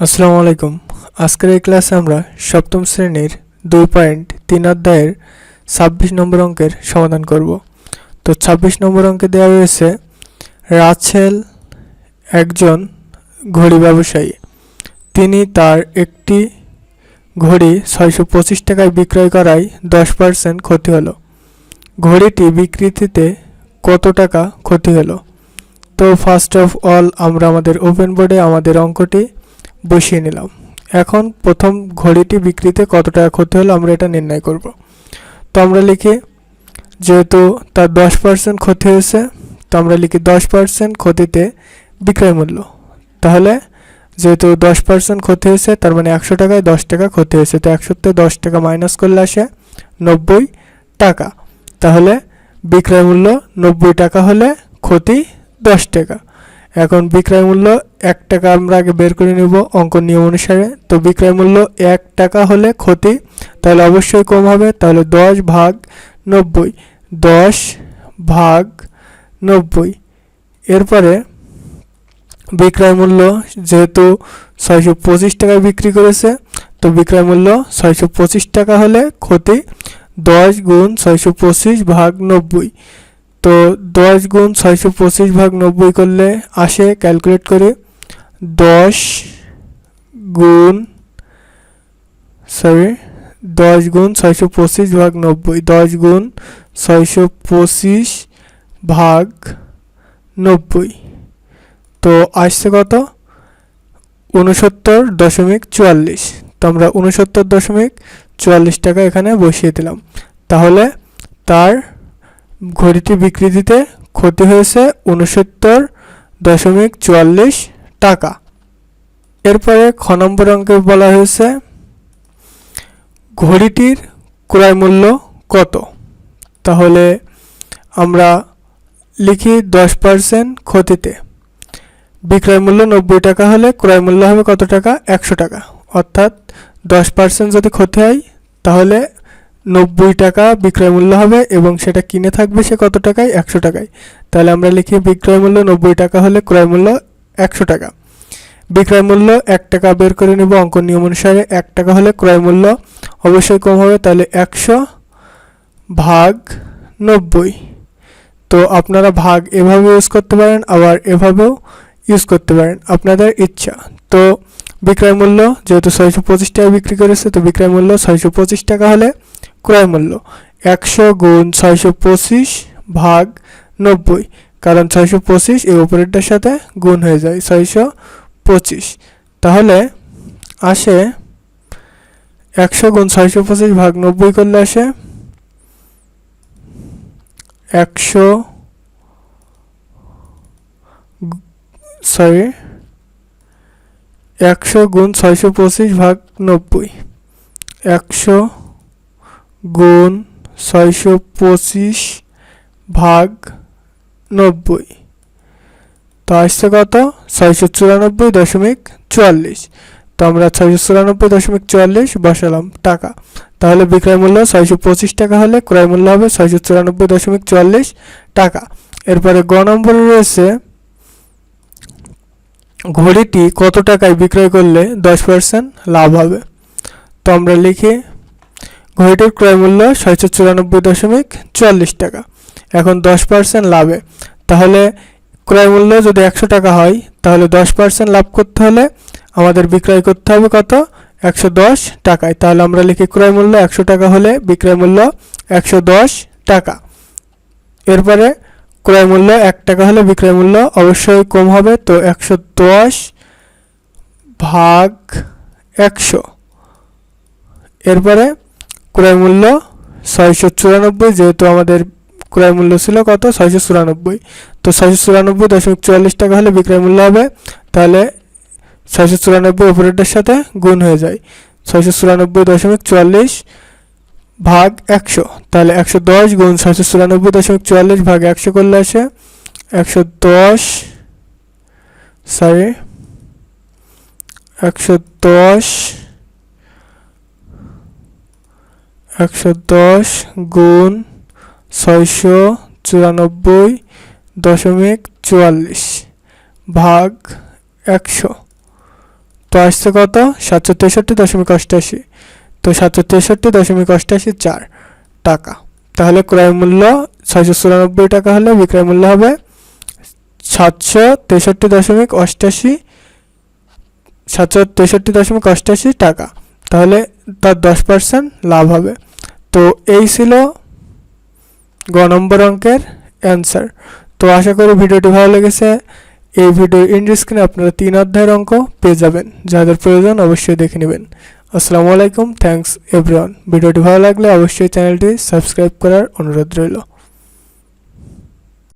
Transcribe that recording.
আসসালামু আলাইকুম। আজকের এই ক্লাসে আমরা সপ্তম শ্রেণির দুই পয়েন্ট তিন অধ্যায়ের ছাব্বিশ নম্বর অঙ্কের সমাধান করব। তো ছাব্বিশ নম্বর অঙ্কে দেওয়া রয়েছে, রাছেল একজন ঘড়ি ব্যবসায়ী। তিনি তার একটি ঘড়ি ছয়শো পঁচিশ টাকায় বিক্রয় করায় দশ পার্সেন্ট ক্ষতি হলো। ঘড়িটি বিক্রিতে কত টাকা ক্ষতি হলো? তো ফার্স্ট অফ অল আমরা আমাদের ওপেন বোর্ডে আমাদের অঙ্কটি বসিয়ে নিলাম। এখন প্রথম ঘড়িটি বিক্রিতে কত টাকা ক্ষতি হলো আমরা এটা নির্ণয় করব। তো আমরা লিখি, যেহেতু তার দশ পার্সেন্ট ক্ষতি হয়েছে, তো আমরা লিখি দশ পার্সেন্ট ক্ষতিতে বিক্রয় মূল্য। তাহলে যেহেতু দশ পার্সেন্ট ক্ষতি হয়েছে, তার মানে একশো টাকায় দশ টাকা ক্ষতি হয়েছে। তো একশোতে দশ টাকা মাইনাস করলে আসে নব্বই টাকা। তাহলে বিক্রয় মূল্য নব্বই টাকা হলে ক্ষতি দশ টাকা। এখন বিক্রয় মূল্য এক টাকা আমরা আগে বের করে নিব অঙ্ক নিয়ম অনুসারে। তো বিক্রয় মূল্য এক টাকা হলে ক্ষতি, তাহলে অবশ্যই কম হবে, তাহলে দশ ভাগ নব্বই, দশ ভাগ নব্বই। এরপরে বিক্রয় মূল্য যেহেতু ছয়শো পঁচিশ টাকায় বিক্রি করেছে, তো বিক্রয় মূল্য ছয়শো পঁচিশ টাকা হলে ক্ষতি, দশ গুণ ছয়শো পঁচিশ ভাগ নব্বই। তো দশ গুণ ছয়শো পঁচিশ ভাগ নব্বই করলে আসে, ক্যালকুলেট করে দশ গুণ সরি দশ গুণ ছয়শো পঁচিশ ভাগ নব্বই, দশ গুণ ছয়শো পঁচিশ ভাগ নব্বই। তো আসছে কত? উনসত্তর দশমিক চুয়াল্লিশ। তো আমরা উনসত্তর দশমিক চুয়াল্লিশ টাকা এখানে বসিয়ে দিলাম। তাহলে তার ঘড়িটি বিক্রি দিতে ক্ষতি হয়েছে উনসত্তর দশমিক চুয়াল্লিশ টাকা। এরপরে খ নম্বর অঙ্কে বলা হয়েছে, ঘড়িটির ক্রয় মূল্য কত? তাহলে আমরা লিখি দশ পার্সেন্ট ক্ষতিতে। বিক্রয় মূল্য নব্বই টাকা হলে ক্রয় মূল্য হবে কত টাকা? একশো টাকা। অর্থাৎ দশ পার্সেন্ট যদি ক্ষতি হয়, তাহলে নব্বই টাকা বিক্রয় মূল্য হবে এবং সেটা কিনে থাকবে সে কত টাকায়? একশো টাকায়। তাহলে আমরা লিখি বিক্রয় মূল্য নব্বই টাকা হলে ক্রয় মূল্য একশো টাকা। বিক্রয় মূল্য এক টাকা বের করে নেব। অঙ্ক নিয়ম অনুসারে এক টাকা হলে ক্রয় মূল্য অবশ্যই কম হবে, তাহলে একশো ভাগ নব্বই। তো আপনারা ভাগ এভাবে ইউজ করতে পারেন, আবার এভাবেও ইউজ করতে পারেন। আপনাদের ইচ্ছা। তো বিক্রয় মূল্য যেহেতু ছয়শো পঁচিশ টাকা বিক্রি করেছে, তো বিক্রয় মূল্য ছয়শো পঁচিশ টাকা হলে ক্রয় মূল্য। একশো গুণ ছয়শো পঁচিশ ভাগ নব্বই। কারণ ছয়শো পঁচিশ এই উপরেরটার সাথে গুণ হয়ে যায়, ছয়শো পঁচিশ। তাহলে আসে একশো গুণ ছয়শো পঁচিশ ভাগ নব্বই করলে আসে একশো সরি, একশো গুণ ছয়শো পঁচিশ ভাগ নব্বই। একশো গুণ ছয়শো পঁচিশ ভাগ নব্বই। তো আসছে কত? ছয়শো চুরানব্বই দশমিক চুয়াল্লিশ। তো আমরা ছয়শো চুরানব্বই দশমিক চুয়াল্লিশ বসালাম টাকা। তাহলে বিক্রয় মূল্য ছয়শো পঁচিশ টাকা হলে ক্রয় মূল্য হবে ছয়শো চুরানব্বই দশমিক চুয়াল্লিশ টাকা। এরপরে গ নম্বরে রয়েছে, ঘড়িটি কত টাকায় বিক্রয় করলে দশ পার্সেন্ট লাভ হবে? তো আমরা লিখি, ঘড়িটির ক্রয় মূল্য ছয়শো চুরানব্বই দশমিক চুয়াল্লিশ টাকা। এখন দশ পার্সেন্ট লাভে। তাহলে ক্রয় মূল্য যদি একশো টাকা হয়, তাহলে দশ পার্সেন্ট লাভ করতে হলে আমাদের বিক্রয় করতে হবে কত? একশো দশ টাকায়। তাহলে আমরা লিখি ক্রয় মূল্য একশো টাকা হলে বিক্রয় মূল্য একশো দশ টাকা। এরপরে ক্রয় মূল্য এক টাকা হলে বিক্রয় মূল্য অবশ্যই কম হবে, তো একশো দশ ভাগ একশো। এরপরে ক্রয় মূল্য ছয়শো চুরানব্বই, যেহেতু আমাদের ক্রয় মূল্য ছিল কত? ছয়শো চুরানব্বই। তো ছয়শো চুরানব্বই দশমিক চুয়াল্লিশ টাকা হলে বিক্রয় মূল্য হবে। তাহলে ছয়শো চুরানব্বই উপরেরটার সাথে গুণ হয়ে যায়। ছয়শো চুরানব্বই দশমিক চুয়াল্লিশ ভাগ একশো। তাহলে একশো দশ গুণ ছয়শো চুরানব্বই দশমিক চুয়াল্লিশ ভাগ একশো করলে আসে একশো দশ সরি একশো দশ একশো দশ গুণ ছয়শো চুরানব্বই দশমিক চুয়াল্লিশ ভাগ একশো। তো আসছে কত? সাতশো তেষট্টি দশমিক অষ্টাশি। তো সাতশো তেষট্টি দশমিক অষ্টাশি চার টাকা। তাহলে ক্রয় মূল্য ছয়শো চুরানব্বই টাকা হলে বিক্রয় মূল্য হবে সাতশো তেষট্টি দশমিক অষ্টাশি, সাতশো তেষট্টি দশমিক অষ্টাশি টাকা। তাহলে তার দশ পার্সেন্ট লাভ হবে। তো এই ছিল গ নম্বর অঙ্কের অ্যান্সার তো আশা করি ভিডিওটি ভালো লেগেছে। এই ভিডিওর ইন্ড আপনারা তিন অধ্যায়ের অঙ্ক পেয়ে যাবেন। যাদের প্রয়োজন অবশ্যই দেখে নেবেন। আসসালামু আলাইকুম থ্যাঙ্কস এভরিওয়ান ভিডিওটি ভালো লাগলে অবশ্যই চ্যানেলটি সাবস্ক্রাইব করার অনুরোধ রইল।